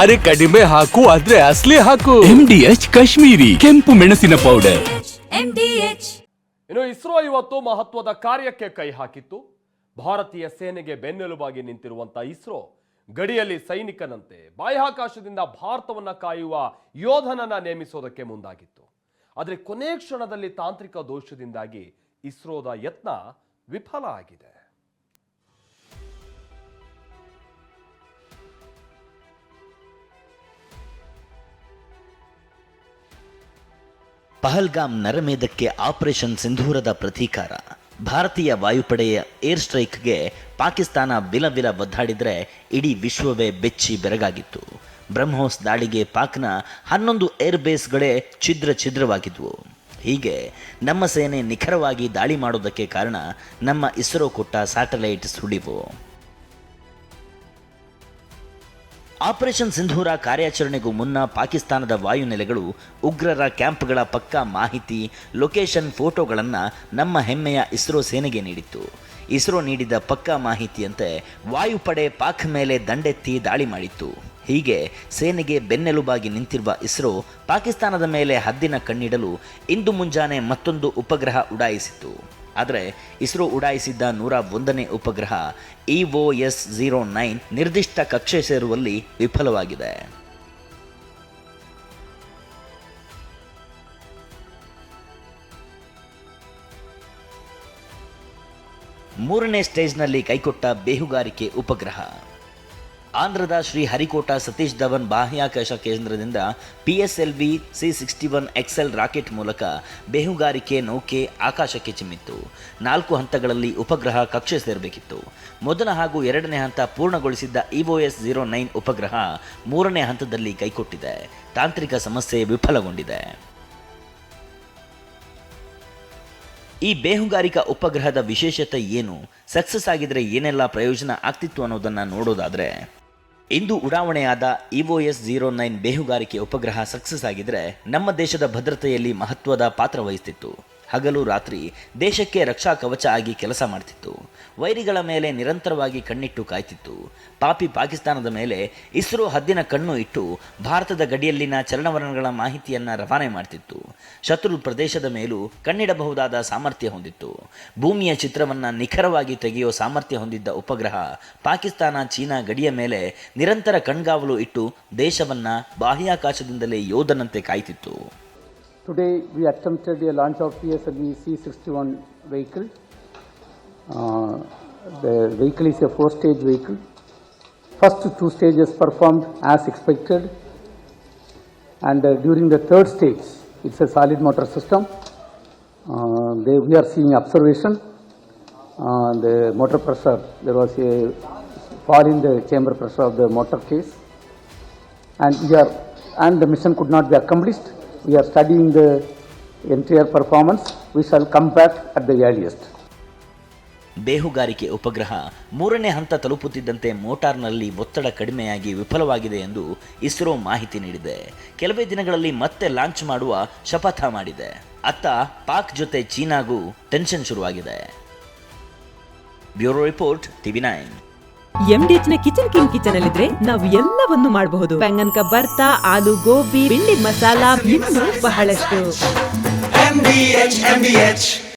ಅರೆ ಕಡಿಮೆ ಹಾಕು ಆದ್ರೆ ಅಸ್ಲಿ ಹಾಕು. ಎಂ ಡಿ ಎಚ್ ಕಾಶ್ಮೀರಿ ಕೆಂಪು ಮೆಣಸಿನ ಪೌಡರ್ ಇನ್ನು ಇಸ್ರೋ ಇವತ್ತು ಮಹತ್ವದ ಕಾರ್ಯಕ್ಕೆ ಕೈ ಹಾಕಿತ್ತು. ಭಾರತೀಯ ಸೇನೆಗೆ ಬೆನ್ನೆಲುಬಾಗಿ ನಿಂತಿರುವಂತ ಇಸ್ರೋ ಗಡಿಯಲ್ಲಿ ಸೈನಿಕನಂತೆ ಬಾಹ್ಯಾಕಾಶದಿಂದ ಭಾರತವನ್ನ ಕಾಯುವ ಯೋಧನನ್ನ ನೇಮಿಸೋದಕ್ಕೆ ಮುಂದಾಗಿತ್ತು. ಆದರೆ ಕೊನೆ ಕ್ಷಣದಲ್ಲಿ ತಾಂತ್ರಿಕ ದೋಷದಿಂದಾಗಿ ಇಸ್ರೋದ ಯತ್ನ ವಿಫಲ ಆಗಿದೆ. ಪಹಲ್ಗಾಮ್ ನರಮೇಧಕ್ಕೆ ಆಪರೇಷನ್ ಸಿಂಧೂರದ ಪ್ರತೀಕಾರ. ಭಾರತೀಯ ವಾಯುಪಡೆಯ ಏರ್ ಸ್ಟ್ರೈಕ್ಗೆ ಪಾಕಿಸ್ತಾನ ಬಿಲಬಿಲ ಬದ್ಧಾಡಿದರೆ ಇಡೀ ವಿಶ್ವವೇ ಬೆಚ್ಚಿ ಬೆರಗಾಗಿತ್ತು. ಬ್ರಹ್ಮೋಸ್ ದಾಳಿಗೆ ಪಾಕ್ನ ಹನ್ನೊಂದು ಏರ್ ಬೇಸ್ಗಳೇ ಛಿದ್ರ ಛಿದ್ರವಾಗಿದ್ವು. ಹೀಗೆ ನಮ್ಮ ಸೇನೆ ನಿಖರವಾಗಿ ದಾಳಿ ಮಾಡೋದಕ್ಕೆ ಕಾರಣ ನಮ್ಮ ಇಸ್ರೋ ಕೊಟ್ಟ ಸ್ಯಾಟಲೈಟ್ ಸುಳಿವು. ಆಪರೇಷನ್ ಸಿಂಧೂರ ಕಾರ್ಯಾಚರಣೆಗೂ ಮುನ್ನ ಪಾಕಿಸ್ತಾನದ ವಾಯುನೆಲೆಗಳು ಉಗ್ರರ ಕ್ಯಾಂಪ್ಗಳ ಪಕ್ಕಾ ಮಾಹಿತಿ ಲೊಕೇಶನ್ ಫೋಟೋಗಳನ್ನು ನಮ್ಮ ಹೆಮ್ಮೆಯ ಇಸ್ರೋ ಸೇನೆಗೆ ನೀಡಿತ್ತು. ಇಸ್ರೋ ನೀಡಿದ ಪಕ್ಕಾ ಮಾಹಿತಿಯಂತೆ ವಾಯುಪಡೆ ಪಾಕ್ ಮೇಲೆ ದಂಡೆತ್ತಿ ದಾಳಿ ಮಾಡಿತ್ತು. ಹೀಗೆ ಸೇನೆಗೆ ಬೆನ್ನೆಲುಬಾಗಿ ನಿಂತಿರುವ ಇಸ್ರೋ ಪಾಕಿಸ್ತಾನದ ಮೇಲೆ ಹದ್ದಿನ ಕಣ್ಣಿಡಲು ಇಂದು ಮುಂಜಾನೆ ಮತ್ತೊಂದು ಉಪಗ್ರಹ ಉಡಾಯಿಸಿತ್ತು. ಆದರೆ ಇಸ್ರೋ ಉಡಾಯಿಸಿದ್ದ ನೂರ ಒಂದನೇ ಉಪಗ್ರಹ ಇಒ ಎಸ್ ಝೀರೋ ನೈನ್ ನಿರ್ದಿಷ್ಟ ಕಕ್ಷೆ ಸೇರುವಲ್ಲಿ ವಿಫಲವಾಗಿದೆ. ಮೂರನೇ ಸ್ಟೇಜ್ನಲ್ಲಿ ಕೈಕೊಟ್ಟ ಬೇಹುಗಾರಿಕೆ ಉಪಗ್ರಹ. ಆಂಧ್ರದ ಶ್ರೀ ಹರಿಕೋಟ ಸತೀಶ್ ಧವನ್ ಬಾಹ್ಯಾಕಾಶ ಕೇಂದ್ರದಿಂದ P S L V C sixty one XL rocket ಮೂಲಕ ಬೇಹುಗಾರಿಕೆ ನೌಕೆ ಆಕಾಶಕ್ಕೆ ಚಿಮ್ಮಿತ್ತು. ನಾಲ್ಕು ಹಂತಗಳಲ್ಲಿ ಉಪಗ್ರಹ ಕಕ್ಷೆ ಸೇರಬೇಕಿತ್ತು. ಮೊದಲ ಹಾಗೂ ಎರಡನೇ ಹಂತ ಪೂರ್ಣಗೊಳಿಸಿದ್ದ ಇಒಎಸ್ ಜೀರೋ ನೈನ್ ಉಪಗ್ರಹ ಮೂರನೇ ಹಂತದಲ್ಲಿ ಕೈಕೊಟ್ಟಿದೆ. ತಾಂತ್ರಿಕ ಸಮಸ್ಯೆ ವಿಫಲಗೊಂಡಿದೆ. ಈ ಬೇಹುಗಾರಿಕಾ ಉಪಗ್ರಹದ ವಿಶೇಷತೆ ಏನು? ಸಕ್ಸಸ್ ಆಗಿದ್ರೆ ಏನೆಲ್ಲ ಪ್ರಯೋಜನ ಆಗ್ತಿತ್ತು ಅನ್ನೋದನ್ನು ನೋಡೋದಾದ್ರೆ ಇಂದು ಉಡಾವಣೆಯಾದ ಇಒಎಸ್ ಜೀರೋ ನೈನ್ ಬೇಹುಗಾರಿಕೆ ಉಪಗ್ರಹ ಸಕ್ಸಸ್ ಆಗಿದ್ರೆ ನಮ್ಮ ದೇಶದ ಭದ್ರತೆಯಲ್ಲಿ ಮಹತ್ವದ ಪಾತ್ರ ವಹಿಸ್ತಿತ್ತು. ಹಗಲು ರಾತ್ರಿ ದೇಶಕ್ಕೆ ರಕ್ಷಾ ಕವಚ ಆಗಿ ಕೆಲಸ ಮಾಡ್ತಿತ್ತು. ವೈರಿಗಳ ಮೇಲೆ ನಿರಂತರವಾಗಿ ಕಣ್ಣಿಟ್ಟು ಕಾಯ್ತಿತ್ತು. ಪಾಪಿ ಪಾಕಿಸ್ತಾನದ ಮೇಲೆ ಇಸ್ರೋ ಹದ್ದಿನ ಕಣ್ಣು ಇಟ್ಟು ಭಾರತದ ಗಡಿಯಲ್ಲಿನ ಚಲನವಲನಗಳ ಮಾಹಿತಿಯನ್ನು ರವಾನೆ ಮಾಡ್ತಿತ್ತು. ಶತ್ರು ಪ್ರದೇಶದ ಮೇಲೂ ಕಣ್ಣಿಡಬಹುದಾದ ಸಾಮರ್ಥ್ಯ ಹೊಂದಿತ್ತು. ಭೂಮಿಯ ಚಿತ್ರವನ್ನು ನಿಖರವಾಗಿ ತೆಗೆಯುವ ಸಾಮರ್ಥ್ಯ ಹೊಂದಿದ್ದ ಉಪಗ್ರಹ ಪಾಕಿಸ್ತಾನ ಚೀನಾ ಗಡಿಯ ಮೇಲೆ ನಿರಂತರ ಕಣ್ಗಾವಲು ಇಟ್ಟು ದೇಶವನ್ನು ಬಾಹ್ಯಾಕಾಶದಿಂದಲೇ ಯೋಧನಂತೆ ಕಾಯ್ತಿತ್ತು. Today we attempted a launch of P S L V C sixty one vehicle the vehicle is a four stage vehicle first two stages performed as expected and during the third stage it's a solid motor system. Uh, they, we are seeing observation. Uh, the motor pressure, there was a fall in the chamber pressure of the motor case and we are and the mission could not be accomplished. We are studying the entire performance. We shall come back at the earliest. ಬೇಹುಗಾರಿಕೆ ಉಪಗ್ರಹ ಮೂರನೇ ಹಂತ ತಲುಪುತ್ತಿದ್ದಂತೆ ಮೋಟಾರ್ನಲ್ಲಿ ಒತ್ತಡ ಕಡಿಮೆಯಾಗಿ ವಿಫಲವಾಗಿದೆ ಎಂದು ಇಸ್ರೋ ಮಾಹಿತಿ ನೀಡಿದೆ. ಕೆಲವೇ ದಿನಗಳಲ್ಲಿ ಮತ್ತೆ ಲಾಂಚ್ ಮಾಡುವ ಶಪಥ ಮಾಡಿದೆ. ಅತ್ತ ಪಾಕ್ ಜೊತೆ ಚೀನಾಗೂ ಟೆನ್ಷನ್ ಶುರುವಾಗಿದೆ. Bureau report TV nine. ಎಂಡಿಎಚ್ನ kitchen king kitchen ಅಲ್ಲಿದ್ರೆ ನಾವು ಎಲ್ಲವನ್ನು ಮಾಡಬಹುದು. ಬೆಂಗನ್ಕ ಬರ್ತಾ ಆಲೂ ಗೋಬಿ ಬಿಂಡಿ ಮಸಾಲಾ ಬಹಳಷ್ಟು.